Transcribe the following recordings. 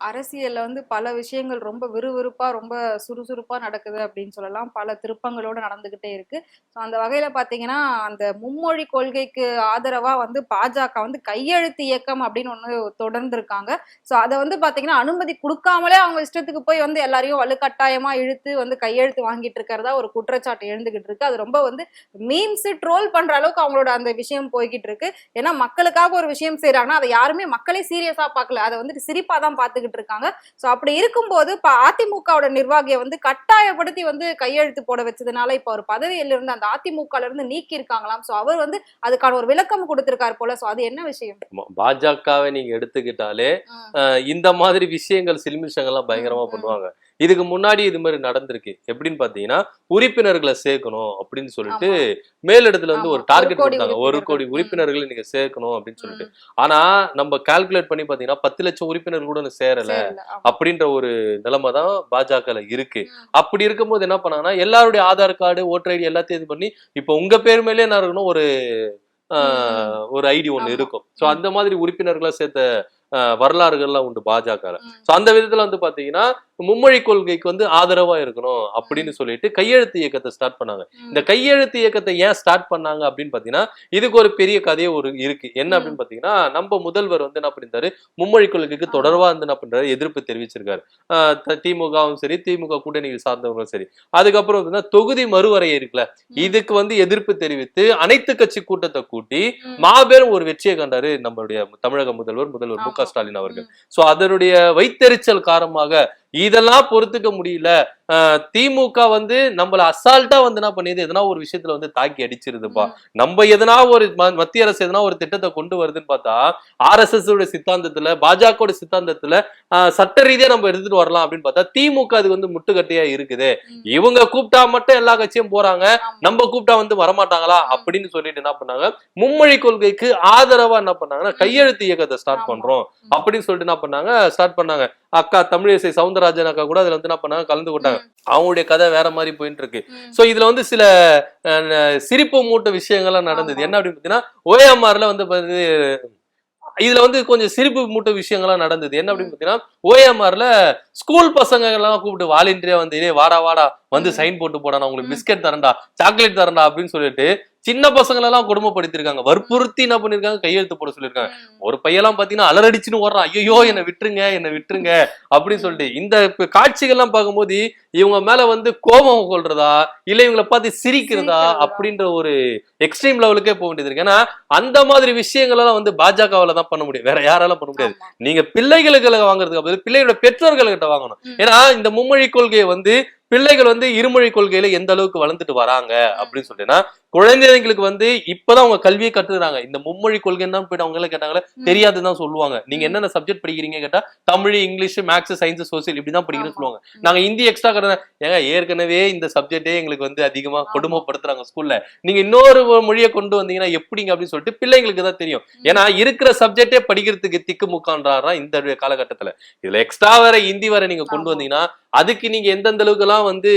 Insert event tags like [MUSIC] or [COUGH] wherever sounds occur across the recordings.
அரசியலில் வந்து பல விஷயங்கள் ரொம்ப விறுவிறுப்பாக ரொம்ப சுறுசுறுப்பாக நடக்குது அப்படின்னு சொல்லலாம். பல திருப்பங்களோட நடந்துக்கிட்டே இருக்கு. ஸோ அந்த வகையில் பார்த்தீங்கன்னா அந்த மும்மொழி கொள்கைக்கு ஆதரவாக வந்து பாஜக வந்து கையெழுத்து இயக்கம் அப்படின்னு ஒன்று தொடர்ந்துருக்காங்க. ஸோ அதை வந்து பார்த்தீங்கன்னா அனுமதி கொடுக்காமலே அவங்க இஷ்டத்துக்கு போய் வந்து எல்லாரையும் வலுக்கட்டாயமாக இழுத்து வந்து கையெழுத்து வாங்கிட்டு இருக்கிறதா ஒரு குற்றச்சாட்டு எழுந்துகிட்டு இருக்கு. அது ரொம்ப வந்து மீம்ஸ் ட்ரோல் பண்ணுற அளவுக்கு அவங்களோட அந்த விஷயம் போய்கிட்டு இருக்கு. ஏன்னா மக்களுக்காக ஒரு விஷயம் செய்கிறாங்கன்னா அதை யாருமே மக்களே சீரியஸாக பார்க்கல. அதை வந்துட்டு சிரிப்பாக தான் பார்த்துக்கிட்டு இருக்காங்க. ஸோ அப்படி இருக்கும்போது இப்போ அதிமுகவோட நிர்வாகியை வந்து கட்டாயப்படுத்தி வந்து கையெழுத்து போட வச்சதுனால இப்போ அவர் பதவியில இருந்து அந்த அதிமுகல இருந்து நீக்கி இருக்காங்களாம் ஸோ அவர் வந்து அதுக்கான ஒரு விளக்கம் கொடுத்திருக்காரு போல. ஸோ அது என்ன விஷயம்? பாஜகவை நீங்க எடுத்துக்கிட்டாலே இந்த மாதிரி விஷயங்கள் சில்மிஷங்கள்லாம் பயங்கரமா. பண்ணுவாங்க. இதுக்கு முன்னாடி இது மாதிரி நடந்திருக்கு எப்படின்னு பாத்தீங்கன்னா உறுப்பினர்களை சேர்க்கணும் அப்படின்னு சொல்லிட்டு. மேலிடத்துல வந்து. ஒரு டார்கெட் கொடுத்தாங்க ஒரு கோடி உறுப்பினர்கள். நீங்க சேர்க்கணும் அப்படின்னு சொல்லிட்டு ஆனா நம்ம கால்குலேட் பண்ணி பாத்தீங்கன்னா பத்து லட்சம் உறுப்பினர்கள் கூட சேரல. அப்படின்ற ஒரு நிலைமை தான் பாஜகல இருக்கு. அப்படி இருக்கும்போது என்ன பண்ணாங்கன்னா எல்லாருடைய ஆதார் கார்டு ஓட்டர் ஐடி எல்லாத்தையும் இது பண்ணி இப்போ உங்க பேர் மேலே என்ன இருக்கணும் ஒரு ஆஹ், ஒரு ஐடி ஒண்ணு ஆமா. இருக்கும் சோ ம். அந்த மாதிரி உறுப்பினர்களை சேர்த்த வரலாறுகள்லாம் உண்டு பாஜக. சோ அந்த விதத்துல வந்து பாத்தீங்கன்னா மும்மொழி கொள்கைக்கு வந்து ஆதரவா இருக்கணும் அப்படின்னு சொல்லிட்டு கையெழுத்து இயக்கத்தை ஸ்டார்ட் பண்ணாங்க. இந்த கையெழுத்து இயக்கத்தை ஏன் ஸ்டார்ட் பண்ணாங்க அப்படின்னு பாத்தீங்கன்னா இதுக்கு ஒரு பெரிய கதையே ஒரு இருக்கு என்ன. அப்படின்னு பாத்தீங்கன்னா நம்ம முதல்வர் வந்து என்ன பண்ணிருந்தாரு மும்மொழி கொள்கைக்கு. தொடர்பா வந்து என்ன பண்றாரு எதிர்ப்பு தெரிவிச்சிருக்காரு திமுகவும் சரி திமுக கூட்டணியில் சார்ந்தவங்களும் சரி அதுக்கப்புறம் வந்து தொகுதி மறுவரையை இருக்குல்ல. இதுக்கு வந்து எதிர்ப்பு தெரிவித்து அனைத்து கட்சி கூட்டத்தை கூட்டி. மாபெரும் ஒரு வெற்றியை கண்டாரு நம்மளுடைய தமிழக முதல்வர் முதல்வர் மு. ஸ்டாலின் அவர்கள். சோ அதனுடைய வைத்தெரிச்சல் காரணமாக இதெல்லாம் பொறுத்துக்க முடியல திமுக வந்து நம்மள அசால்ட்டா வந்து என்ன பண்ணியது எதனா ஒரு விஷயத்துல வந்து தாக்கி அடிச்சிருதுப்பா. நம்ம எதனா ஒரு மத்திய அரசு எதனா ஒரு திட்டத்தை கொண்டு வருதுன்னு பார்த்தா ஆர்எஸ்எஸ் உடைய சித்தாந்தத்துல பாஜக சித்தாந்தத்துல சட்ட ரீதியா நம்ம எடுத்துட்டு வரலாம் அப்படின்னு பார்த்தா திமுக அது வந்து முட்டுக்கட்டையா இருக்குது. இவங்க கூப்பிட்டா மட்டும் எல்லா கட்சியும் போறாங்க. நம்ம கூப்பிட்டா வந்து வரமாட்டாங்களா. அப்படின்னு சொல்லிட்டு என்ன பண்ணாங்க மும்மொழி கொள்கைக்கு ஆதரவா என்ன பண்ணாங்கன்னா. கையெழுத்து இயக்கத்தை ஸ்டார்ட். பண்றோம். அப்படின்னு சொல்லிட்டு என்ன பண்ணாங்க ஸ்டார்ட் பண்ணாங்க அக்கா தமிழிசை சவுந்தரராஜன் அக்கா கூட அதுல வந்து என்ன பண்ணாங்க கலந்து கொண்டாங்க அவங்களுடைய கதை வேற மாதிரி போயிட்டு இருக்கு. சோ இதுல வந்து சில சிரிப்பு மூட்ட விஷயங்கள்லாம் நடந்தது. என்ன அப்படின்னு பாத்தீங்கன்னா ஓஎம்ஆர்ல வந்து இதுல வந்து கொஞ்சம் சிரிப்பு மூட்ட விஷயங்கள்லாம் நடந்தது என்ன அப்படின்னு பாத்தீங்கன்னா ஓஎம்ஆர்ல ஸ்கூல் பசங்க எல்லாம் கூப்பிட்டு வாலண்டியரா வந்து "ஏய், வாடா வாடா வந்து. சைன் போட்டு போடா நான் உங்களுக்கு. பிஸ்கட் தரேன்டா சாக்லேட் தரேன்டா அப்படின்னு சொல்லிட்டு சின்ன பசங்களை எல்லாம் கொடுமைப்படுத்திருக்காங்க வற்புறுத்தி என்ன பண்ணிருக்காங்க கையெழுத்து போட சொல்லியிருக்காங்க. ஒரு பையெல்லாம் பாத்தீங்கன்னா அலறடிச்சுன்னு ஓடுறான். ஐயோ என்னை விட்டுருங்க என்னை விட்டுருங்க அப்படின்னு சொல்லிட்டு. இந்த காட்சிகள்லாம் பார்க்கும்போது இவங்க மேல வந்து கோபம் கொள்றதா? இல்ல இவங்களை பார்த்து சிரிக்கிறதா. அப்படின்ற ஒரு எக்ஸ்ட்ரீம் லெவலுக்கே போக வேண்டியது இருக்கு. ஏன்னா அந்த மாதிரி விஷயங்கள் எல்லாம் வந்து பாஜகவால தான் பண்ண முடியும். வேற யாரால பண்ண முடியாது. நீங்க பிள்ளைகளுக்கு வாங்குறதுக்கு பதில் பிள்ளைகளோட பெற்றோர்கள்கிட்ட வாங்கணும். ஏன்னா இந்த மும்மொழி கொள்கையை வந்து பிள்ளைகள் வந்து இருமொழி கொள்கையில எந்த அளவுக்கு வளர்ந்துட்டு வராங்க அப்படின்னு சொல்லிட்டுனா குழந்தைங்களுக்கு வந்து இப்பதான் அவங்க கல்வியை கத்துக்கிறாங்க இந்த மும்மொழி கொள்கைன்னு தான் போயிட்டு அவங்க எல்லாம் கேட்டாங்களே தெரியாதுதான் சொல்லுவாங்க நீங்க. என்னென்ன சப்ஜெக்ட் படிக்கிறீங்க கேட்டா Tamil English maths science social இப்படிதான் படிக்கிறேன்னு. சொல்லுவாங்க. நாங்க ஹிந்தி எக்ஸ்ட்ரா கடனை ஏங்க ஏற்கனவே இந்த சப்ஜெக்டே எங்களுக்கு வந்து அதிகமா கொடுமைப்படுத்துறாங்க ஸ்கூல்ல நீங்க இன்னொரு மொழியை கொண்டு வந்தீங்கன்னா எப்படிங்க அப்படின்னு சொல்லிட்டு பிள்ளைங்களுக்கு தான் தெரியும். ஏன்னா இருக்கிற சப்ஜெக்டே படிக்கிறதுக்கு திக்கு முக்கான்றாரா இந்த காலகட்டத்துல இதுல எக்ஸ்ட்ரா வேற ஹிந்தி வேற நீங்க கொண்டு. வந்தீங்கன்னா அதுக்கு நீங்க எந்தெந்த அளவுக்கு எல்லாம் வந்து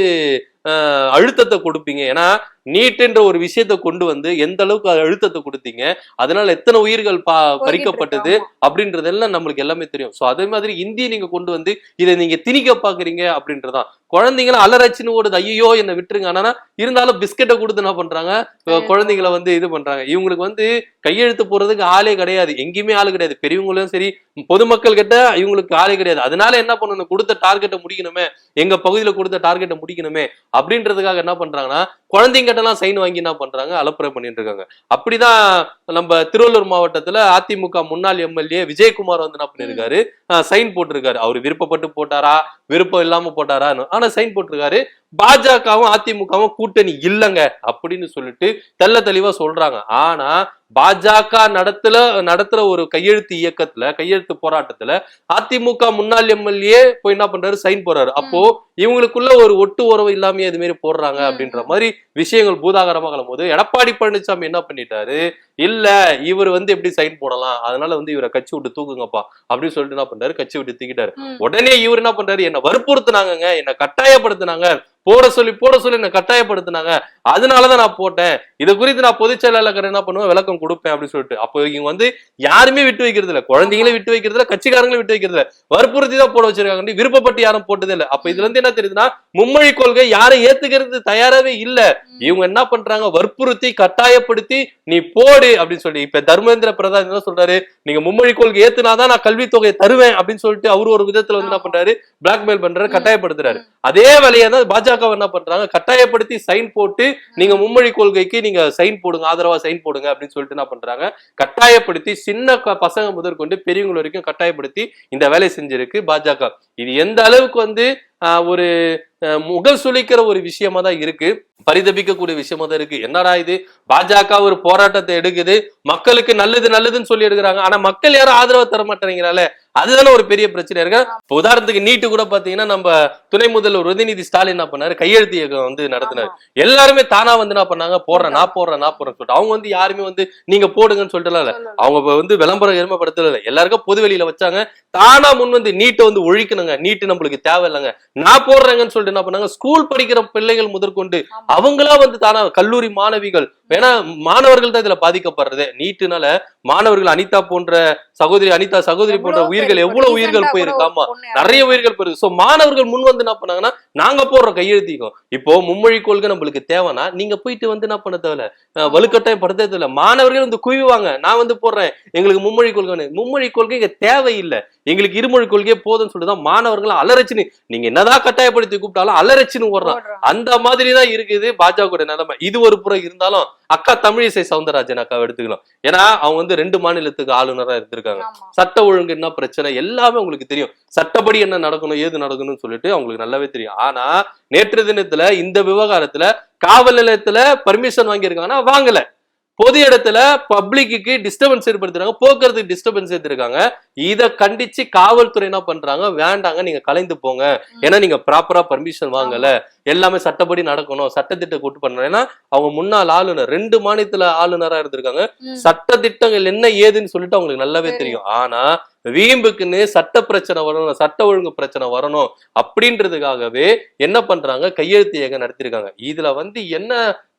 அழுத்தத்தை கொடுப்பீங்க. ஏன்னா நீட்ன்ற ஒரு விஷயத்தை கொண்டு வந்து எந்த அளவுக்கு அழுத்தத்தை கொடுத்தீங்க அதனால எத்தனை உயிர்கள் பா பறிக்கப்பட்டது. அப்படின்றதெல்லாம் நம்மளுக்கு எல்லாமே தெரியும். சோ அதே மாதிரி இந்திய நீங்க கொண்டு வந்து இதை நீங்க திணிக்க பாக்குறீங்க அப்படின்றதான் குழந்தைங்களை அலறச்சின்னு ஓடுது. ஐயோ என்ன விட்டுருங்க. ஆனா இருந்தாலும் பிஸ்கெட்டை கொடுத்து என்ன பண்றாங்க? குழந்தைங்களை வந்து இது பண்றாங்க. இவங்களுக்கு வந்து கையெழுத்து போடுறதுக்கு ஆளே கிடையாது. எங்கேயுமே ஆளு கிடையாது. பெரியவங்களும் சரி பொதுமக்கள் கிட்ட இவங்களுக்கு ஆளே கிடையாது. அதனால என்ன பண்ணணும்? கொடுத்த டார்கெட்டை முடிக்கணுமே. எங்க பகுதியில கொடுத்த டார்கெட்டை முடிக்கணுமே. அப்படின்றதுக்காக என்ன பண்றாங்கன்னா குழந்தைங்கிட்ட எல்லாம் சைன் வாங்கி என்ன பண்றாங்க? அலப்புறை பண்ணிட்டு இருக்காங்க. அப்படிதான் நம்ம திருவள்ளூர் மாவட்டத்துல அதிமுக முன்னாள் எம்எல்ஏ விஜயகுமார் வந்து என்ன பண்ணிருக்காரு? சைன் போட்டிருக்காரு. அவர் விருப்பப்பட்டு போட்டாரா? விருப்பம் இல்லாம போட்டாரா ஆனா சைன் போட்டிருக்காரு. பாஜகவும் அதிமுகவும் கூட்டணி இல்லைங்க அப்படின்னு சொல்லிட்டு தெள்ள தெளிவா சொல்றாங்க. ஆனா பாஜக நடத்துல நடத்துற ஒரு கையெழுத்து இயக்கத்துல கையெழுத்து போராட்டத்துல அதிமுக முன்னாள் எம்எல்ஏ போய் என்ன பண்றாரு? சைன் போறாரு. அப்போ இவங்களுக்குள்ள ஒரு ஒட்டு உறவு இல்லாம இது மாதிரி போடுறாங்க அப்படின்ற. மாதிரி விஷயங்கள் பூதாகரமாக கிளம்பும்போது எடப்பாடி பழனிசாமி என்ன பண்ணிட்டாரு? இல்ல இவர் வந்து எப்படி சைன் போடலாம்? அதனால வந்து இவரை கட்சி விட்டு தூக்குங்கப்பா அப்படின்னு சொல்லிட்டு என்ன பண்றாரு? கட்சி விட்டு தூக்கிட்டாரு. உடனே இவர் என்ன பண்றாரு? என்ன வற்புறுத்துனாங்கங்க. என்ன கட்டாயப்படுத்தினாங்க. போட சொல்லி போட சொல்லி என்ன கட்டாயப்படுத்தினாங்க. அதனாலதான் நான் போட்டேன். இது குறித்து நான் பொதுச் செயலாளர் என்ன பண்ணுவேன்? விளக்கம் கொடுப்பேன் அப்படின்னு சொல்லிட்டு. அப்போ இவங்க வந்து யாருமே விட்டு வைக்கிறது இல்ல. குழந்தைங்களும் விட்டு வைக்கிறது இல்ல கட்சிக்காரங்களும் விட்டு வைக்கிறது இல்ல. வற்புறுத்தி தான் போட வச்சிருக்காங்க. விருப்பப்பட்டு யாரும் போட்டதே இல்ல. அப்ப இதுல இருந்து என்ன தெரியுதுன்னா மும்மொழி கொள்கை யாரும் ஏத்துக்கிறது தயாராவே இல்ல. இவங்க என்ன பண்றாங்க? வற்புறுத்தி கட்டாயப்படுத்தி நீ போடு அப்படின்னு சொல்லி. இப்ப தர்மேந்திர பிரதான் என்ன சொல்றாரு? நீங்க மும்மொழி கொள்கை ஏத்துனாதான் நான் கல்வித் தொகையை தருவேன் அப்படின்னு சொல்லிட்டு அவரு ஒரு விதத்துல வந்து என்ன பண்றாரு? பிளாக்மெயில் பண்றாரு கட்டாயப்படுத்துறாரு. அதே வேலையை தான் பாஜக என்ன பண்றாங்க? கட்டாயப்படுத்தி சைன் போட்டு நீங்க மும்மொழி கொள்கைக்கு நீங்க சைன் போடுங்க ஆதரவா சைன் போடுங்க அப்படின்னு சொல்லிட்டு என்ன பண்றாங்க? கட்டாயப்படுத்தி சின்ன பசங்க முதற்கொண்டு பெரியவங்க வரைக்கும் கட்டாயப்படுத்தி இந்த வேலையை செஞ்சிருக்கு பாஜக. இது எந்த அளவுக்கு வந்து ஆஹ், ஒரு முகல் சுழிக்கிற ஒரு விஷயமா தான் இருக்கு. பரிதபிக்கக்கூடிய விஷயமா தான் இருக்கு. என்னடா இது? பாஜக ஒரு போராட்டத்தை எடுக்குது. மக்களுக்கு நல்லது நல்லதுன்னு சொல்லி எடுக்கிறாங்க. ஆனா மக்கள் யாரும் ஆதரவு தர மாட்டேங்கிறால அதுதானே ஒரு பெரிய பிரச்சனை இருக்கு. இப்ப உதாரணத்துக்கு நீட்டு கூட பாத்தீங்கன்னா நம்ம துணை முதல்வர் உதயநிதி ஸ்டாலின் என்ன பண்ணாரு? கையெழுத்து இயக்கம் வந்து நடத்தினாரு. எல்லாருமே தானா வந்து என்ன பண்ணாங்க? போடுறேன் நான் போடுறேன் நான் போடுறேன் சொல்லிட்டு. அவங்க வந்து யாருமே வந்து நீங்க போடுங்கன்னு சொல்லிட்டு இல்ல. அவங்க வந்து விளம்பரம் எருமைப்படுத்தல எல்லாருக்கும் பொது வெளியில வச்சாங்க. தானா முன் வந்து நீட்டை வந்து ஒழிக்கணுங்க. நீட்டு நம்மளுக்கு தேவையில்லைங்க. நான் போடுறேங்கன்னு சொல்லிட்டு என்ன பண்ணாங்க? ஸ்கூல் படிக்கிற பிள்ளைகள் முதற்கொண்டு அவங்களா வந்து தானா கல்லூரி மாணவிகள் ஏன்னா மாணவர்கள் தான் இதுல பாதிக்கப்படுறது. நீட்டுனால மாணவர்கள் அனிதா போன்ற சகோதரி அனிதா சகோதரி போன்ற உயிர்கள் எவ்வளவு உயிர்கள் போயிருக்கு ஆமா நிறைய உயிர்கள் போயிருக்கு சோ மாணவர்கள் முன் வந்து என்ன பண்ணாங்கன்னா நாங்க போடுற கையெழுத்திக்கும். இப்போ மும்மொழி கொள்கை நம்மளுக்கு தேவைன்னா நீங்க போயிட்டு வந்து என்ன பண்ண தேவையில்ல? வலுக்கட்டாயம் படுத்த தேவையில்ல. மாணவர்கள் வந்து குவிவாங்க. நான் வந்து போடுறேன். எங்களுக்கு மும்மொழி கொள்கை மும்மொழி கொள்கை இங்க தேவையில்லை. எங்களுக்கு இருமொழி கொள்கையே போதும்னு சொல்லிட்டு தான் மாணவர்கள் அலரச்சின்னு நீங்க என்னதான் கட்டாயப்படுத்தி கூப்பிட்டாலும் அலரச்சின்னு ஓடுறான். அந்த மாதிரி தான் இருக்குது பாஜக நிலைமை. இது ஒரு புறம் இருந்தாலும் அக்கா தமிழிசை சவுந்தரராஜன் அக்கா எடுத்துக்கலாம் ஏன்னா அவங்க வந்து ரெண்டு மாநிலத்துக்கு ஆளுநரா இருந்திருக்காங்க. சட்ட ஒழுங்கு என்ன பிரச்சனை? எல்லாமே உங்களுக்கு தெரியும். சட்டப்படி என்ன நடக்கணும் ஏது நடக்கணும்னு சொல்லிட்டு அவங்களுக்கு நல்லாவே தெரியும். ஆனா நேற்று தினத்துல இந்த விவகாரத்துல காவல் நிலையத்துல பர்மிஷன் வாங்கியிருக்காங்கன்னா வாங்கல. பொது இடத்துல பப்ளிக்கு டிஸ்டர்பன்ஸ் ஏற்படுத்துறாங்க போக்குவரத்துக்கு டிஸ்டர்பன்ஸ் ஏற்றிருக்காங்க இத கண்டிச்சு காவல்துறை என்ன பண்றாங்க வேண்டாங்க நீங்க கலைந்து போங்க. ஏன்னா நீங்க ப்ராப்பரா பர்மிஷன் வாங்கல. எல்லாமே சட்டப்படி நடக்கணும் சட்டத்திட்ட கூட்டு பண்ணணும். ஏன்னா அவங்க முன்னாள் ஆளுநர் ரெண்டு மாநிலத்துல ஆளுநரா இருந்திருக்காங்க. சட்ட திட்டங்கள் என்ன ஏதுன்னு சொல்லிட்டு அவங்களுக்கு நல்லாவே தெரியும். ஆனா வீம்புக்குன்னு சட்ட பிரச்சனை வரணும் சட்ட ஒழுங்கு பிரச்சனை வரணும் அப்படின்றதுக்காகவே என்ன பண்றாங்க கையெழுத்து இயக்கம் நடத்திருக்காங்க. இதுல வந்து என்ன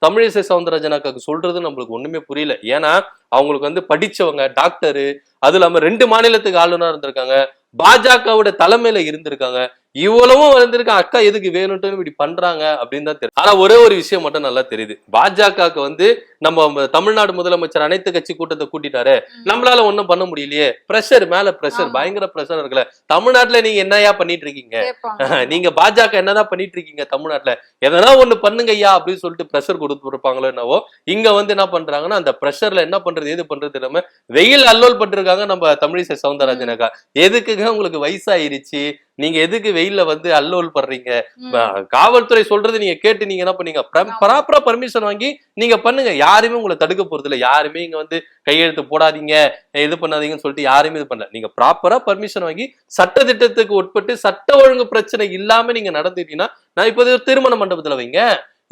தமிழிசை சவுந்தரராஜன் சொல்றது நம்மளுக்கு ஒண்ணுமே புரியல. ஏன்னா அவங்களுக்கு வந்து படிச்சவங்க டாக்டரு அது இல்லாம ரெண்டு மாநிலத்துக்கு ஆளுநரா இருந்திருக்காங்க. பாஜகவோட தலைமையில இருந்திருக்காங்க. இவ்வளவும் வந்திருக்க அக்கா எதுக்கு வேணும்ட்டு இப்படி பண்றாங்க அப்படின்னு தான் தெரியும். ஆனா ஒரே ஒரு விஷயம் மட்டும் நல்லா தெரியுது. பாஜகவுக்கு வந்து நம்ம தமிழ்நாடு முதலமைச்சர் அனைத்து கட்சி கூட்டத்தை கூட்டிட்டாரு. நம்மளால ஒண்ணும் பண்ண முடியலையே. பிரஷர் மேல பிரஷர். பயங்கர பிரஷர் இருக்குல்ல. தமிழ்நாட்டுல நீங்க என்னையா பண்ணிட்டு இருக்கீங்க? [LAUGHS] நீங்க பாஜக என்னதான் பண்ணிட்டு இருக்கீங்க தமிழ்நாட்டுல? எதனா ஒண்ணு பண்ணுங்க ஐயா அப்படின்னு சொல்லிட்டு பிரஷர் கொடுத்து இருப்பாங்களோ என்னவோ இங்க வந்து என்ன பண்றாங்கன்னா அந்த பிரஷர்ல என்ன பண்றது எது பண்றது இல்லாம வெயில் அல்லோல் பட்டிருக்காங்க நம்ம தமிழிசை சவுந்தரராஜன் அக்கா. எதுக்குங்க உங்களுக்கு வயசாயிருச்சு? நீங்க எதுக்கு வெயில்ல வந்து அல்லோல் படுறீங்க? காவல்துறை சொல்றது நீங்க கேட்டு நீங்க என்ன பண்ணீங்க ப்ராப்பரா பர்மிஷன் வாங்கி நீங்க பண்ணுங்க. யாருமே உங்களை தடுக்க போறது இல்ல யாருமே இங்க வந்து கையெழுத்து போடாதீங்க. இது பண்ணாதீங்கன்னு சொல்லிட்டு யாருமே இது பண்ணல. நீங்க ப்ராப்பரா பர்மிஷன் வாங்கி சட்ட திட்டத்துக்கு உட்பட்டு சட்ட ஒழுங்கு பிரச்சனை இல்லாம நீங்க நடந்துட்டீங்கன்னா நான் இப்போ இது திருமண மண்டபத்துல வைங்க.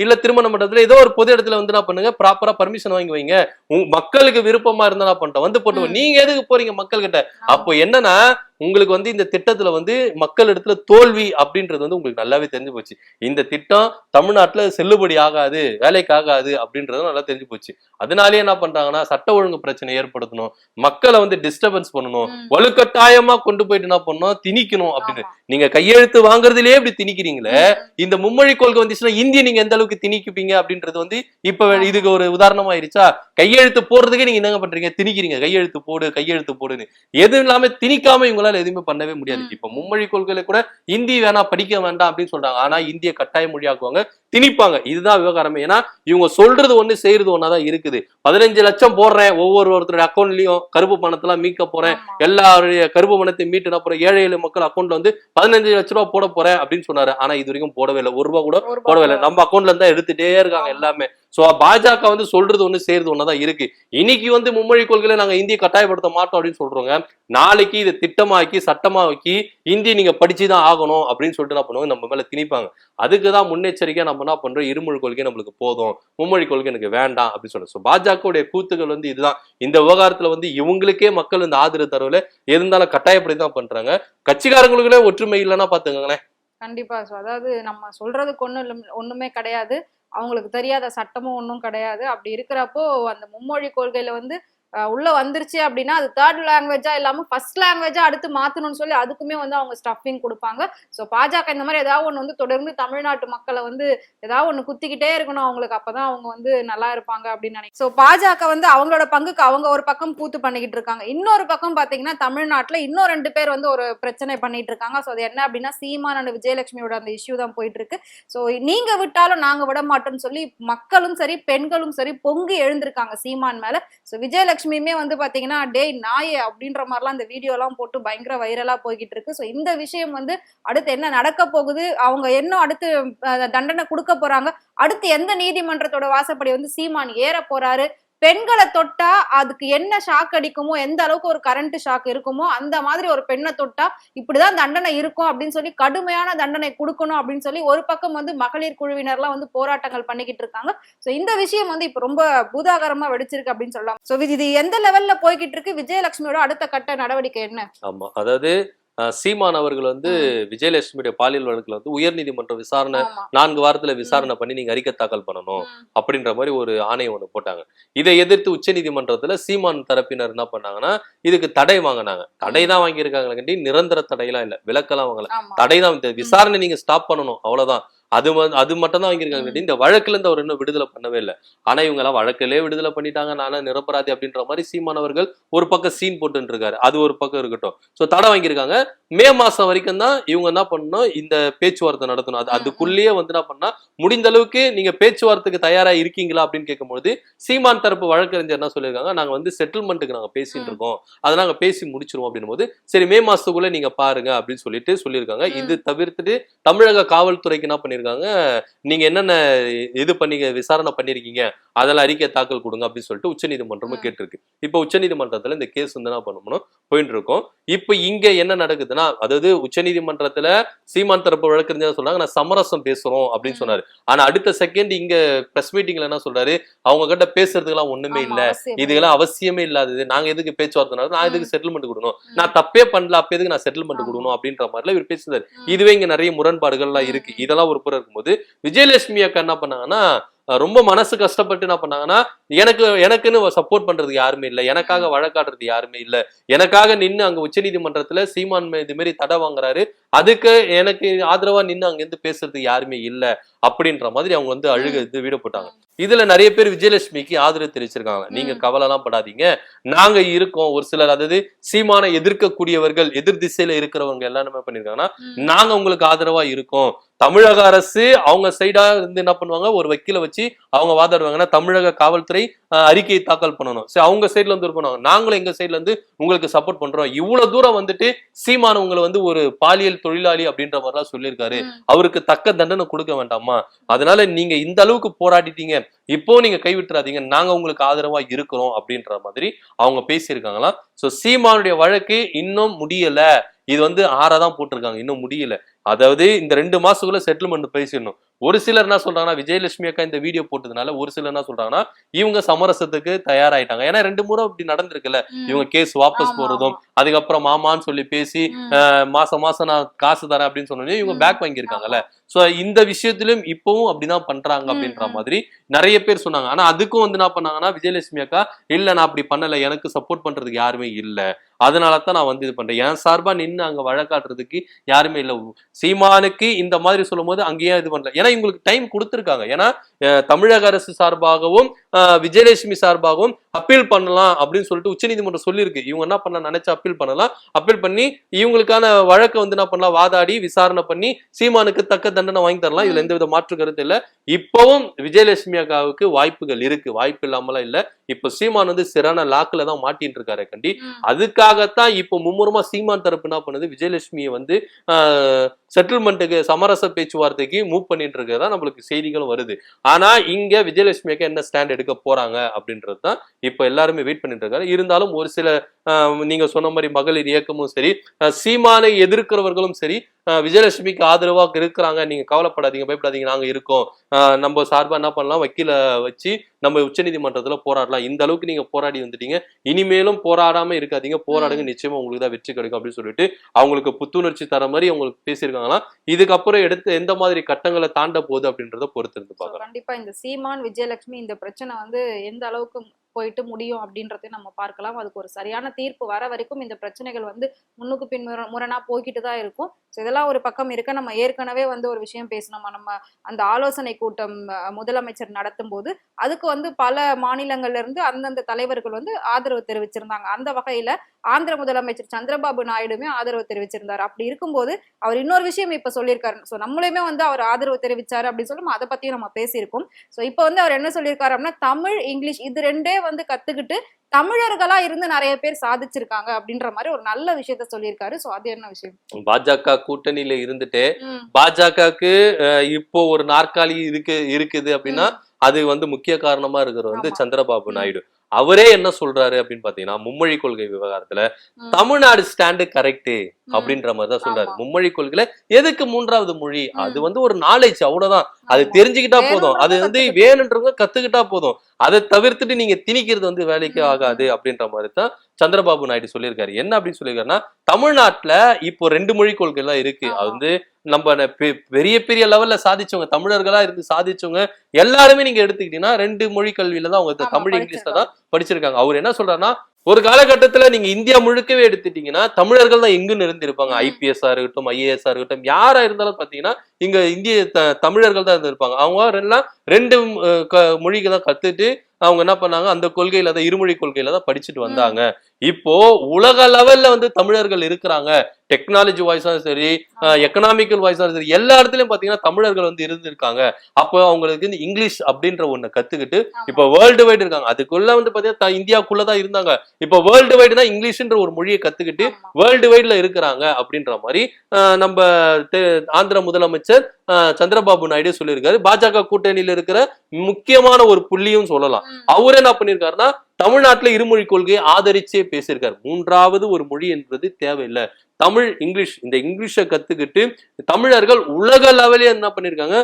இல்ல திருமண மண்டபத்துல ஏதோ ஒரு பொது இடத்துல வந்து என்ன பண்ணுங்க. ப்ராப்பரா பர்மிஷன் வாங்கி வைங்க. உங்க மக்களுக்கு விருப்பமா இருந்தா பண்ணிட்டோம் வந்து போட்டு நீங்க எதுக்கு போறீங்க மக்கள் கிட்ட அப்போ என்னன்னா உங்களுக்கு வந்து இந்த திட்டத்துல வந்து மக்கள் இடத்துல தோல்வி அப்படின்றது வந்து உங்களுக்கு நல்லாவே தெரிஞ்சு போச்சு. இந்த திட்டம் தமிழ்நாட்டுல செல்லுபடி ஆகாது வேலைக்கு ஆகாது அப்படின்றது நல்லா தெரிஞ்சு போச்சு. அதனாலேயே என்ன பண்றாங்கன்னா சட்ட ஒழுங்கு பிரச்சனை ஏற்படுத்தணும். மக்களை வந்து டிஸ்டர்பன்ஸ் பண்ணணும். வலுக்கட்டாயமா கொண்டு போயிட்டு என்ன பண்ணணும்? திணிக்கணும் அப்படின்னு. நீங்க கையெழுத்து வாங்குறதுலயே இப்படி திணிக்கிறீங்களே இந்த மும்மொழி கொள்கை வந்துச்சுன்னா இந்திய நீங்க எந்த அளவுக்கு திணிக்குப்பீங்க அப்படின்றது வந்து இப்ப இதுக்கு ஒரு உதாரணமா ஆயிருச்சா கையெழுத்து போடுறதுக்கே நீங்க என்னங்க பண்றீங்க? திணிக்கிறீங்க. கையெழுத்து போடு கையெழுத்து போடுன்னு. எதுவும் இல்லாம திணிக்காம இவங்களால எதுவுமே பண்ணவே முடியாது. இப்ப மும்மொழி கொள்கையில கூட இந்தி வேணா படிக்க வேண்டாம் அப்படின்னு சொல்றாங்க. ஆனா இந்திய கட்டாய மொழியாக்குவாங்க திணிப்பாங்க. இதுதான் விவகாரமே. ஏன்னா இவங்க சொல்றது ஒண்ணு செய்யறது ஒன்னாதான் இருக்குது. பதினஞ்சு லட்சம் போடுறேன் ஒவ்வொரு ஒருத்தருடைய அக்கௌண்ட்லயும் கருப்பு பணத்தெல்லாம் மீட்க போறேன். எல்லாருடைய கருப்பு பணத்தை மீட்டு போறேன் ஏழை ஏழை மக்கள் அக்கௌண்ட்ல வந்து பதினஞ்சு லட்ச ரூபா போட போறேன் அப்படின்னு சொன்னாரு. ஆனா இது வரைக்கும் போடவே இல்லை. ஒரு ரூபா கூட போடவே இல்லை. நம்ம அக்கௌண்ட்ல இருந்தா எடுத்துட்டே இருக்காங்க எல்லாமே. ஸோ பாஜக வந்து சொல்றது ஒண்ணு செய்யறது தான் இருக்கு. இன்னைக்கு வந்து மும்மொழி கொள்கையில நாங்கள் இந்தியை கட்டாயப்படுத்த மாட்டோம் அப்படின்னு சொல்றோங்க. நாளைக்கு இதை திட்டமாக்கி சட்டமாக்கி இந்தி நீங்க படிச்சுதான் ஆகணும் அப்படின்னு சொல்லிட்டு என்ன பண்ணுவாங்க? நம்ம மேல திணிப்பாங்க. அதுக்குதான் முன்னெச்சரிக்கையா நம்ம நம்ம என்ன பண்றோம்? இருமொழி கொள்கை நம்மளுக்கு போதும். மும்மொழி கொள்கை எனக்கு வேண்டாம் அப்படின்னு சொல்றோம். ஸோ பாஜகவுடைய கூத்துகள் வந்து இதுதான். இந்த விவகாரத்துல வந்து இவங்களுக்கே மக்கள் இந்த ஆதரவு தரவுல இருந்தாலும் கட்டாயப்படி தான் பண்றாங்க. கட்சிக்காரங்களுக்குள்ளே ஒற்றுமை இல்லைன்னா பாத்துக்கோங்களேன் கண்டிப்பா. அதாவது நம்ம சொல்றதுக்கு ஒண்ணு ஒண்ணுமே கிடையாது. அவங்களுக்கு தெரியாத சட்டமும் ஒன்றும் கிடையாது. அப்படி இருக்கிறப்போ அந்த மும்மொழி கொள்கையில வந்து உள்ள வந்துருச்சு அப்படின்னா அது தேர்ட் லாங்குவேஜா இல்லாம ஃபர்ஸ்ட் லாங்குவேஜா அடுத்து மாத்தணும்னு சொல்லி அதுக்குமே வந்து அவங்க ஸ்டஃபிங் கொடுப்பாங்க. ஸோ பாஜக இந்த மாதிரி ஏதாவது ஒன்று வந்து தொடர்ந்து தமிழ்நாட்டு மக்களை வந்து ஏதாவது ஒன்று குத்திக்கிட்டே இருக்கணும் அவங்களுக்கு. அப்பதான் அவங்க வந்து நல்லா இருப்பாங்க அப்படின்னு நினைக்கிறேன். ஸோ பாஜக வந்து அவங்களோட பங்குக்கு அவங்க ஒரு பக்கம் கூத்து பண்ணிக்கிட்டு இருக்காங்க. இன்னொரு பக்கம் பாத்தீங்கன்னா தமிழ்நாட்டுல இன்னும் ரெண்டு பேர் வந்து ஒரு பிரச்சனை பண்ணிட்டு இருக்காங்க. ஸோ அது என்ன அப்படின்னா சீமான் அண்ட் விஜயலட்சுமியோட அந்த இஷ்யூ தான் போயிட்டு இருக்கு. ஸோ நீங்க விட்டாலும் நாங்க விட மாட்டோம்னு சொல்லி மக்களும் சரி பெண்களும் சரி பொங்கி எழுந்திருக்காங்க சீமான் மேல. ஸோ விஜயலட்சுமியுமே வந்து பாத்தீங்கன்னா டேய் நாயே அப்படின்ற மாதிரிலாம் அந்த வீடியோ எல்லாம் போட்டு பயங்கர வைரலா போய்கிட்டு இருக்கு ஸோ இந்த விஷயம் வந்து அடுத்து என்ன நடக்க போகுது? அவங்க என்ன அடுத்து தண்டனை கொடுக்க போறாங்க? அடுத்து எந்த நீதிமன்றத்தோட வாசப்படி வந்து சீமான் ஏற போறாரு? பெண்களை தொட்டா அதுக்கு என்ன ஷாக் அடிக்குமோ எந்த அளவுக்கு ஒரு கரண்ட் ஷாக் இருக்குமோ அந்த மாதிரி ஒரு பெண்ணை தொட்டா இப்படிதான் தண்டனை இருக்கும் அப்படின்னு சொல்லி கடுமையான தண்டனை கொடுக்கணும் அப்படின்னு சொல்லி ஒரு பக்கம் வந்து மகளிர் குழுவினர்லாம் வந்து போராட்டங்கள் பண்ணிக்கிட்டு இருக்காங்க. ஸோ இந்த விஷயம் வந்து இப்போ ரொம்ப பூதாகரமா வெடிச்சிருக்கு அப்படின்னு சொல்லலாம். சோ இது எந்த லெவல்ல போய்கிட்டு இருக்கு? விஜயலட்சுமியோட அடுத்த கட்ட நடவடிக்கை என்ன? ஆமா அதாவது சீமான் அவர்கள் வந்து விஜயலட்சுமியுடைய பாலியல் வழக்குல வந்து உயர்நீதிமன்றம் விசாரணை நான்கு வாரத்துல விசாரணை பண்ணி நீங்க அறிக்கை தாக்கல் பண்ணணும். அப்படின்ற மாதிரி ஒரு ஆணையம் ஒண்ணு போட்டாங்க. இதை எதிர்த்து உச்சநீதிமன்றத்துல சீமான் தரப்பினர் என்ன பண்ணாங்கன்னா இதுக்கு தடை வாங்கினாங்க. தடை தான் வாங்கியிருக்காங்களே நிரந்தர தடையெல்லாம் இல்ல. விலக்கெல்லாம் வாங்கல. தடை தான் விசாரணை நீங்க ஸ்டாப் பண்ணணும். அவ்வளவுதான். அது அது மட்டும் தான் வாங்கியிருக்காங்க. இந்த வழக்குல இருந்து அவர் இன்னும் விடுதலை பண்ணவே இல்லை. ஆனா இவங்க எல்லாம் வழக்கிலே விடுதலை பண்ணிட்டாங்க. நானா நிரபராதி அப்படின்ற மாதிரி சீமான் அவர்கள் ஒரு பக்கம் சீன் போட்டுட்டு இருக்காரு அது ஒரு பக்கம் இருக்கட்டும். சோ தடை வாங்கியிருக்காங்க. மே மாசம் வரைக்கும் தான் இவங்க என்ன பண்ணணும்? இந்த பேச்சுவார்த்தை நடத்தணும். அது. அதுக்குள்ளேயே வந்து என்ன பண்ணா முடிந்த அளவுக்கு நீங்க பேச்சுவார்த்தைக்கு தயாரா இருக்கீங்களா அப்படின்னு கேட்கும்போது சீமான் தரப்பு வழக்கறிஞர் என்ன சொல்லியிருக்காங்க? நாங்க வந்து செட்டில்மெண்ட்டுக்கு நாங்க பேசிட்டு. இருக்கோம். அதை நாங்க பேசி முடிச்சிருவோம் அப்படின்னும் போது சரி மே மாசத்துக்குள்ள நீங்க பாருங்க அப்படின்னு சொல்லிட்டு சொல்லியிருக்காங்க. இது தவிர்த்துட்டு தமிழக காவல்துறைக்கு என்ன பண்ணிருக்காங்க நீங்க என்னென்ன இது பண்ணி விசாரணை பண்ணிருக்கீங்க அதெல்லாம் அறிக்கை தாக்கல் கொடுங்க அப்படின்னு சொல்லிட்டு உச்சநீதிமன்றமும். கேட்டிருக்கு. இப்போ உச்சநீதிமன்றத்துல இந்த கேஸ் வந்து என்ன பண்ணணும் போயிட்டு இருக்கோம். இப்போ இங்க என்ன நடக்குதுன்னா அதாவது உச்சநீதிமன்றத்துல சீமான் தரப்பு வழக்கறிஞர் சொல்றாங்க நான் சமரசம் பேசுறோம் அப்படின்னு. சொன்னாரு ஆனா அடுத்த செகண்ட் இங்க பிரஸ் மீட்டிங்ல என்ன சொல்றாரு அவங்க கிட்ட பேசுறதுக்கெல்லாம் ஒண்ணுமே இல்ல இதுக்கெல்லாம் அவசியமே இல்லாதது நாங்க எதுக்கு பேச்சுவார்த்தை நடத்தணும்? நான். எதுக்கு செட்டில்மெண்ட் கொடுக்கணும். நான் தப்பே பண்ணல அப்ப எதுக்கு நான் செட்டில்மெண்ட். கொடுக்கணும் அப்படின்ற மாதிரிலாம் இவர் பேசுறாரு. இதுவே இங்க நிறைய முரண்பாடுகள்லாம் இருக்கு. இதெல்லாம் ஒரு புறம் இருக்கும்போது விஜயலட்சுமி அக்கா என்ன பண்ணாங்கன்னா ரொம்ப மனசு கஷ்டப்பட்டு என்ன பண்ணாங்கன்னா எனக்கு எனக்குன்னு சப்போர்ட் பண்றதுக்கு யாருமே இல்ல. எனக்காக வழக்காடுறது யாருமே இல்ல. எனக்காக நின்னு அங்க உச்சநீதிமன்றத்துல சீமான் மே- இது மாதிரி தடை வாங்குறாரு. அதுக்கு எனக்கு ஆதரவா நின்னு அங்க இருந்து பேசுறதுக்கு யாருமே இல்ல. அப்படின்ற மாதிரி அவங்க வந்து அழுக இது வீடு போட்டாங்க. இதுல நிறைய பேர் விஜயலட்சுமிக்கு ஆதரவு தெரிவிச்சிருக்காங்க. நீங்க. கவலை எல்லாம் படாதீங்க. நாங்க இருக்கோம். ஒரு சிலர் அதாவது சீமானை எதிர்க்கக்கூடியவர்கள் எதிர் திசையில இருக்கிறவங்க எல்லாருமே பண்ணிருக்காங்கன்னா ம். நாங்க உங்களுக்கு ஆதரவா இருக்கோம். தமிழக அரசு அவங்க சைடா இருந்து என்ன பண்ணுவாங்க? ஒரு வக்கீல வச்சு அவங்க வாதாடுவாங்கன்னா தமிழக காவல்துறை அறிக்கையை தாக்கல் பண்ணணும். சரி அவங்க சைடுல இருந்து பண்ணுவாங்க நாங்களும் எங்க சைடுல இருந்து உங்களுக்கு சப்போர்ட் பண்றோம். இவ்வளவு தூரம் வந்துட்டு சீமான் உங்களை வந்து ஒரு பாலியல் தொழிலாளி அப்படின்ற மாதிரிலாம் சொல்லியிருக்காரு. அவருக்கு தக்க தண்டனை கொடுக்க வேண்டாமா? அதனால நீங்க இந்த அளவுக்கு போராடிட்டீங்க. இப்போ நீங்க கைவிட்டுறாதீங்க. நாங்க உங்களுக்கு ஆதரவா இருக்கிறோம் அப்படின்ற மாதிரி அவங்க பேசியிருக்காங்களாம். சோ சீமானுடைய வழக்கு இன்னும் முடியல. இது வந்து ஆறாதான் போட்டிருக்காங்க. இன்னும் முடியல. அதாவது இந்த ரெண்டு மாசத்துக்குள்ள செட்டில்மெண்ட் பேசிடணும். ஒரு சிலர் என்ன சொல்றாங்கன்னா விஜயலட்சுமி அக்கா இந்த வீடியோ போட்டதுனால ஒரு சிலர் என்ன சொல்றாங்கன்னா இவங்க சமரசத்துக்கு தயாராயிட்டாங்க. ஏன்னா ரெண்டு முறை இப்படி நடந்திருக்குல்ல. இவங்க கேஸ் வாபஸ் போறதும் அதுக்கப்புறம் மாமான்னு சொல்லி பேசி மாசம் மாசம் நான் காசு தரேன் அப்படின்னு சொன்னோடனே இவங்க. பேக் வாங்கியிருக்காங்கல்ல. சோ இந்த விஷயத்திலும் இப்பவும் அப்படிதான் பண்றாங்க அப்படின்ற. மாதிரி நிறைய பேர் சொன்னாங்க. ஆனா அதுக்கும் வந்து என்ன பண்ணாங்கன்னா விஜயலட்சுமி அக்கா இல்ல நான் அப்படி பண்ணல. எனக்கு சப்போர்ட் பண்றதுக்கு யாருமே இல்ல. அதனால தான் நான் வந்து இது பண்றேன். என் சார்பா நின்று அங்க வழக்காட்டுறதுக்கு யாருமே இல்லை. சீமானுக்கு இந்த மாதிரி சொல்லும் போது அங்கேயே இது பண்ணல ஏன்னா இவங்களுக்கு டைம் கொடுத்துருக்காங்க. ஏன்னா தமிழக அரசு சார்பாகவும் விஜயலட்சுமி சார்பாகவும் அப்பீல் பண்ணலாம் அப்படின்னு சொல்லிட்டு உச்சநீதிமன்றம் சொல்லியிருக்கு. இவங்க என்ன பண்ணலாம்? நினைச்சு அப்பீல் பண்ணலாம். அப்பீல் பண்ணி இவங்களுக்கான வழக்கை வந்து என்ன பண்ணலாம்? வாதாடி விசாரணை பண்ணி சீமானுக்கு தக்க தண்டனை வாங்கி தரலாம். இதுல எந்த வித மாற்று கருத்து இல்லை. இப்பவும் விஜயலட்சுமி அக்காவுக்கு வாய்ப்புகள் இருக்கு. வாய்ப்பு இல்லாமலாம் இல்லை. இப்ப சீமான் வந்து சிறான லாக்குல தான் மாட்டின்னு இருக்காரு கண்டி. அதுக்காகத்தான் இப்போ மும்முரமா சீமான் தரப்பு என்ன பண்ணுது விஜயலட்சுமியை வந்து ஆஹ், செட்டில்மெண்ட்டுக்கு சமரச பேச்சுவார்த்தைக்கு மூவ் பண்ணிட்டு இருக்கிறதா நம்மளுக்கு செய்திகளும் வருது. ஆனா இங்க விஜயலட்சுமிக்கு என்ன ஸ்டாண்ட் எடுக்க போறாங்க அப்படின்றது தான் இப்ப எல்லாருமே வெயிட் பண்ணிட்டு இருக்காரு இருந்தாலும் ஒரு சில நீங்க சொன்ன மாதிரி மகளிர் இயக்கமும் சரி சீமானை எதிர்க்கிறவர்களும் சரி விஜயலட்சுமிக்கு ஆதரவாக இருக்கிறாங்க. நீங்க கவலைப்படாதீங்க பயப்படாதீங்க. நாங்க இருக்கோம். நம்ம சார்பா என்ன பண்ணலாம்? வக்கீல வச்சு நம்ம உச்சநீதிமன்றத்துல போராடலாம். இந்த அளவுக்கு நீங்க போராடி வந்துட்டீங்க. இனிமேலும் போராடாம இருக்காதீங்க. போராடுங்க. நிச்சயமா உங்களுக்கு தான் வெற்றி கிடைக்கும் அப்படின்னு சொல்லிட்டு அவங்களுக்கு புத்துணர்ச்சி தர மாதிரி அவங்களுக்கு பேசியிருக்காங்க. பேசியிருக்காங்களாம் இதுக்கப்புறம் எடுத்து எந்த மாதிரி கட்டங்களை தாண்ட போகுது அப்படின்றத பொறுத்து இருந்து So, பார்க்கலாம். கண்டிப்பா இந்த சீமான் விஜயலட்சுமி இந்த பிரச்சனை வந்து எந்த அளவுக்கு போயிட்டு முடியும் அப்படின்றதையும் நம்ம பார்க்கலாம். அதுக்கு ஒரு சரியான தீர்ப்பு வர வரைக்கும் இந்த பிரச்சனைகள் வந்து முன்னுக்கு பின் முரணா போய்கிட்டு தான் இருக்கும். ஸோ இதெல்லாம் ஒரு பக்கம் இருக்க. நம்ம ஏற்கனவே வந்து ஒரு விஷயம் பேசணுமா நம்ம அந்த ஆலோசனை கூட்டம் முதலமைச்சர் நடத்தும் போது அதுக்கு வந்து பல மாநிலங்கள்ல இருந்து அந்தந்த தலைவர்கள் வந்து ஆதரவு தெரிவிச்சிருந்தாங்க. அந்த வகையில ஆந்திர முதலமைச்சர் சந்திரபாபு நாயுடுமே ஆதரவு தெரிவிச்சிருந்தார். அப்படி இருக்கும்போது அவர் இன்னொரு விஷயம் இப்ப சொல்லியிருக்காரு. ஸோ நம்மளுமே வந்து அவர் ஆதரவு தெரிவிச்சாரு அப்படின்னு சொல்லி அதை பத்தியும் நம்ம பேசியிருக்கோம். ஸோ இப்போ வந்து அவர் என்ன சொல்லியிருக்காரு அப்படின்னா தமிழ் இங்கிலீஷ் இது ரெண்டே வந்து கத்துக்கிட்டு தமிழர்களா இருந்து நிறைய பேர் சாதிச்சிருக்காங்க அப்படின்ற மாதிரி ஒரு நல்ல விஷயத்த சொல்லியிருக்காரு. ஸோ அது என்ன விஷயம்? பாஜக கூட்டணியில இருந்துட்டு பாஜகவுக்கு இப்போ ஒரு நாற்காலி இருக்கு இருக்குது அப்படின்னா அது வந்து முக்கிய காரணமா இருக்கிறது வந்து. சந்திரபாபு. நாயுடு. அவரே என்ன சொல்றாரு அப்படின்னு பாத்தீங்கன்னா மும்மொழி கொள்கை விவகாரத்துல. Tamil Nadu stand correct. அப்படின்ற மாதிரி தான் சொல்றாரு. மும்மொழி கொள்கையில எதுக்கு மூன்றாவது மொழி. அது வந்து ஒரு நாலேஜ் அவ்வளவுதான் அது. தெரிஞ்சுக்கிட்டா போதும் அது வந்து. வேணுன்றவங்க கத்துக்கிட்டா போதும் அதை தவிர்த்துட்டு நீங்க திணிக்கிறது வந்து வேலைக்கு ஆகாது அப்படின்ற மாதிரி தான் சந்திரபாபு நாயுடு சொல்லியிருக்காரு என்ன அப்படின்னு சொல்லியிருக்காருன்னா தமிழ்நாட்டுல இப்போ ரெண்டு மொழி கொள்கை எல்லாம் இருக்கு அது. வந்து நம்ம பெரிய பெரிய லெவல்ல சாதிச்சவங்க தமிழர்களா இருந்து சாதிச்சவங்க எல்லாருமே நீங்க எடுத்துக்கிட்டீங்கன்னா ரெண்டு மொழி கல்வியில தான் அவங்க தமிழ் இங்கிலீஷ்ல. தான் படிச்சிருக்காங்க. அவர் என்ன சொல்றாருன்னா ஒரு காலகட்டத்துல நீங்க இந்தியா முழுக்கவே எடுத்துட்டீங்கன்னா தமிழர்கள் தான் எங்குன்னு இருந்திருப்பாங்க. ம். ஐபிஎஸ் ஆ இருக்கட்டும் ஐஏஎஸ் ஆ இருக்கட்டும் யாரா இருந்தாலும் பாத்தீங்கன்னா இங்க இந்திய தமிழர்கள் தான் இருந்திருப்பாங்க. அவங்க எல்லாம் ரெண்டு மொழிகளை கத்துட்டு அவங்க என்ன பண்ணாங்க அந்த கொள்கையில தான் இருமொழி கொள்கையில தான் படிச்சுட்டு வந்தாங்க. இப்போ உலக லெவல்ல வந்து தமிழர்கள் இருக்கிறாங்க டெக்னாலஜி வாய்ஸாலும் சரி. எக்கனாமிக்கல் வாய்ஸாலும் சரி எல்லா இடத்துலயும் பாத்தீங்கன்னா தமிழர்கள் வந்து இருந்திருக்காங்க அப்போ அவங்களுக்கு வந்து இங்கிலீஷ் அப்படின்ற ஒண்ணு கத்துக்கிட்டு. இப்ப வேர்ல்டு வைடு இருக்காங்க அதுக்குள்ள வந்து பாத்தீங்கன்னா த- இந்தியாக்குள்ளதான் இருந்தாங்க இப்ப வேர்ல்டு வைடுனா இங்கிலீஷ்ன்ற ஒரு மொழியை கத்துக்கிட்டு. வேர்ல்டு வைடுல இருக்கிறாங்க அப்படின்ற மாதிரி நம்ம ஆந்திர முதலமைச்சர் சந்திரபாபு நாயுடு சொல்லியிருக்காரு பாஜக கூட்டணியில இருக்கிற முக்கியமான ஒரு புள்ளியும் சொல்லலாம். அவர் என்ன பண்ணிருக்காருன்னா தமிழ்நாட்டுல இருமொழி கொள்கையை ஆதரிச்சே பேசியிருக்காரு. மூன்றாவது ஒரு மொழி என்பது தேவையில்லை. தமிழ் இங்கிலீஷ். இந்த இங்கிலீஷை கத்துக்கிட்டு தமிழர்கள் உலக லெவலே என்ன பண்ணிருக்காங்க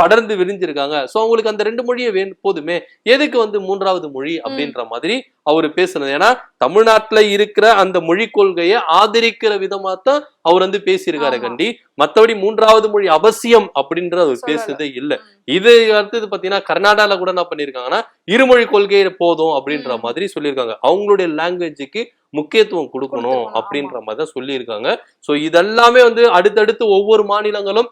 படர்ந்து விரிஞ்சிருக்காங்க. சோ அவங்களுக்கு அந்த ரெண்டு மொழியை வேணும் போதுமே. எதுக்கு வந்து மூன்றாவது மொழி அப்படின்ற மாதிரி அவர் பேசுனது ஏன்னா தமிழ்நாட்டுல இருக்கிற அந்த மொழி கொள்கையை ஆதரிக்கிற விதமா தான் அவர் வந்து பேசியிருக்காரு. கண்டி மத்தபடி மூன்றாவது மொழி அவசியம் அப்படின்றது அவர். பேசுறதே இல்ல. இது அடுத்தது பாத்தீங்கன்னா கர்நாடகால கூட என்ன பண்ணிருக்காங்கன்னா இருமொழி கொள்கை போதும் அப்படின்ற. மாதிரி சொல்லியிருக்காங்க அவங்களுடைய லாங்குவேஜுக்கு முக்கியத்துவம் கொடுக்கணும் அப்படின்ற மாதிரி தான் சொல்லியிருக்காங்க. சோ இதெல்லாமே வந்து அடுத்தடுத்து ஒவ்வொரு மாநிலங்களும்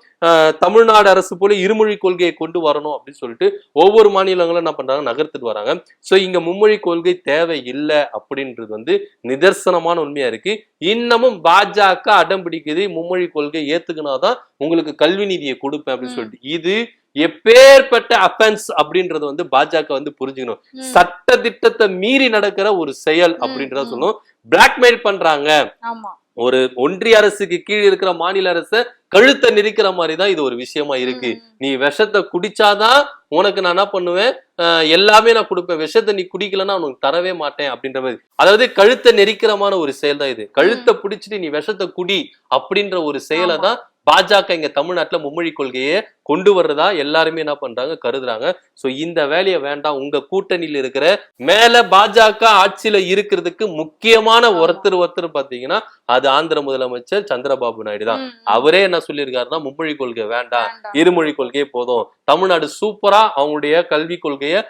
தமிழ்நாடு அரசு போல இருமொழி கொள்கையை கொண்டு வரணும் அப்படின்னு சொல்லிட்டு ஒவ்வொரு மாநிலங்களும் என்ன பண்றாங்க? நகர்த்துட்டு வராங்க. சோ இங்க மும்மொழி கொள்கை தேவை இல்லை அப்படின்றது வந்து நிதர்சனமான உண்மையா இருக்கு. இன்னமும் பாஜக அடம் பிடிக்குது மும்மொழி கொள்கை ஏத்துக்கினாதான் உங்களுக்கு கல்வி நிதியை கொடுப்பேன் அப்படின்னு. சொல்லிட்டு. இது எப்பேற்பட்ட அஃபென்ஸ் அப்படின்றத வந்து பாஜக வந்து புரிஞ்சுக்கணும். சட்ட திட்டத்தை மீறி நடக்கிற ஒரு செயல் அப்படின்றத. சொல்லணும். பிளாக்மெயில் பண்றாங்க. ஒரு ஒன்றிய அரசுக்கு கீழ் இருக்கிற மாநில அரச கழுத்தை நெரிக்கிற மாதிரி தான் இது ஒரு விஷயமா இருக்கு. நீ விஷத்தை குடிச்சாதான் உனக்கு நான் என்ன பண்ணுவேன்? எல்லாமே நான் கொடுப்பேன். விஷத்தை நீ குடிக்கலன்னா உனக்கு தரவே மாட்டேன் அப்படின்ற மாதிரி. அதாவது கழுத்தை நெரிக்கிறமான ஒரு செயல் தான் இது. கழுத்தை பிடிச்சிட்டு நீ விஷத்தை குடி அப்படின்ற ஒரு செயலை. தான் பாஜக இங்க தமிழ்நாட்டுல மும்மொழி கொள்கையை கொண்டு வர்றதா எல்லாருமே என்ன பண்றாங்க கருதுறாங்க சோ இந்த வேலையை வேண்டாம் உங்க கூட்டணியில இருக்கிற மேல பாஜக ஆட்சியில இருக்கிறதுக்கு முக்கியமான. ஒருத்தர் ஒருத்தர் பாத்தீங்கன்னா அது ஆந்திர முதலமைச்சர் சந்திரபாபு நாயுடு தான். அவரே என்ன சொல்லியிருக்காருன்னா மும்மொழி கொள்கை வேண்டாம். இருமொழி கொள்கையே போதும் தமிழ்நாடு சூப்பரா அவங்களுடைய கல்வி கொள்கையை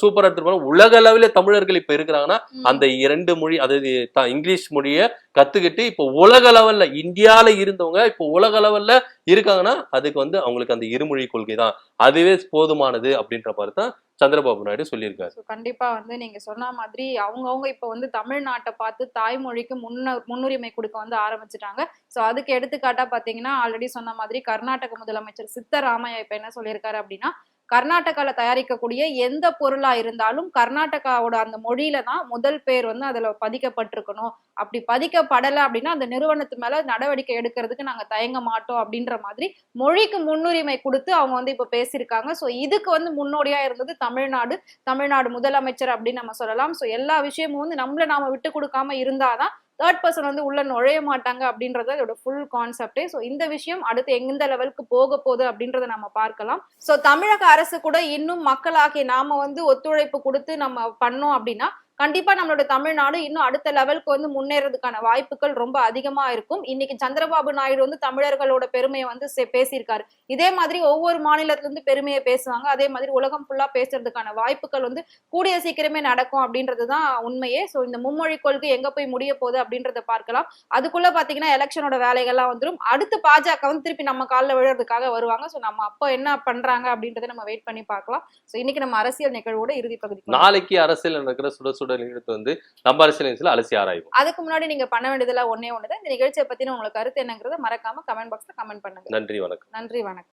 சூப்பரா எடுத்துட்டு போறாங்க. உலக அளவில தமிழர்கள் இப்ப இருக்கிறாங்கன்னா. அந்த இரண்டு மொழி அதாவது இங்கிலீஷ் மொழியை கத்துக்கிட்டு இப்போ உலக லெவல்ல இந்தியால இருந்தவங்க இப்போ உலக லெவல்ல இருக்காங்கன்னா அதுக்கு வந்து அவங்களுக்கு அந்த இருமொழி கொள்கை தான் அதுவே போதுமானது அப்படின்ற மாதிரி தான் சந்திரபாபு நாயுடு சொல்லியிருக்காரு கண்டிப்பா வந்து நீங்க சொன்ன மாதிரி அவங்கவுங்க இப்ப வந்து தமிழ்நாட்டை பார்த்து தாய்மொழிக்கு முன்ன முன்னுரிமை கொடுக்க வந்து ஆரம்பிச்சிட்டாங்க சோ அதுக்கு எடுத்துக்காட்டா பாத்தீங்கன்னா ஆல்ரெடி சொன்ன மாதிரி கர்நாடக முதலமைச்சர் சித்தராமையா இப்ப என்ன சொல்லியிருக்காரு அப்படின்னா கர்நாடகாவில் தயாரிக்கக்கூடிய எந்த பொருளாக இருந்தாலும் கர்நாடகாவோட அந்த மொழியில தான் முதல் பேர் வந்து அதில் பதிக்கப்பட்டிருக்கணும். அப்படி பதிக்கப்படலை அப்படின்னா அந்த நிறுவனத்து மேலே நடவடிக்கை எடுக்கிறதுக்கு நாங்கள் தயங்க மாட்டோம் அப்படின்ற மாதிரி மொழிக்கு முன்னுரிமை கொடுத்து அவங்க வந்து இப்போ பேசியிருக்காங்க. ஸோ இதுக்கு வந்து முன்னோடியாக இருந்தது தமிழ்நாடு. தமிழ்நாடு முதலமைச்சர் அப்படின்னு நம்ம சொல்லலாம். ஸோ எல்லா விஷயமும் வந்து நம்மளை நாம விட்டு கொடுக்காம இருந்தாதான் தேர்ட் பர்சன் வந்து உள்ள நுழைய மாட்டாங்க அப்படின்றது அதோட ஃபுல் கான்செப்டே ஸோ இந்த விஷயம் அடுத்து எந்த லெவலுக்கு போக போகுது அப்படின்றத நம்ம பார்க்கலாம். ஸோ தமிழக அரசு கூட இன்னும் மக்களாகிய நாம வந்து ஒத்துழைப்பு கொடுத்து நம்ம பண்ணோம் அப்படின்னா கண்டிப்பா நம்மளோட தமிழ்நாடு இன்னும் அடுத்த லெவலுக்கு வந்து முன்னேறதுக்கான வாய்ப்புகள் ரொம்ப அதிகமா இருக்கும். இன்னைக்கு சந்திரபாபு நாயுடு வந்து தமிழர்களோட பெருமையை வந்து பேசியிருக்காரு. இதே மாதிரி ஒவ்வொரு மாநிலத்துல இருந்து பெருமையை பேசுவாங்க. அதே மாதிரி உலகம் ஃபுல்லா பேசுறதுக்கான வாய்ப்புகள் வந்து கூடிய சீக்கிரமே நடக்கும் அப்படின்றது தான் உண்மையே. ஸோ இந்த மும்மொழி கொள்கை எங்க போய் முடிய போகுது அப்படின்றத பார்க்கலாம். அதுக்குள்ள பாத்தீங்கன்னா எலெக்ஷனோட வேலைகள்லாம் வந்துடும் அடுத்து பாஜக வந்து திருப்பி நம்ம காலில் விழுறதுக்காக வருவாங்க. ஸோ நம்ம அப்போ என்ன பண்றாங்க அப்படின்றத நம்ம வெயிட் பண்ணி பார்க்கலாம். ஸோ இன்னைக்கு நம்ம அரசியல் நிகழ்வோட இறுதி பகுதி நாளைக்கு அரசியல் நடக்கிற சுட சுட நிகழ்த்து வந்து நம்ம அரசியல் நிகழ்ச்சியில அலசி ஆராய்வோம். அதுக்கு முன்னாடி நீங்க பண்ண வேண்டியதெல்லாம் ஒன்னே ஒண்ணுதான். இந்த நிகழ்ச்சியை பத்தின உங்களுக்கு கருத்து என்னங்கிறத மறக்காம கமெண்ட் பாக்ஸ்ல கமெண்ட் பண்ணுங்க. நன்றி வணக்கம். நன்றி வணக்கம்.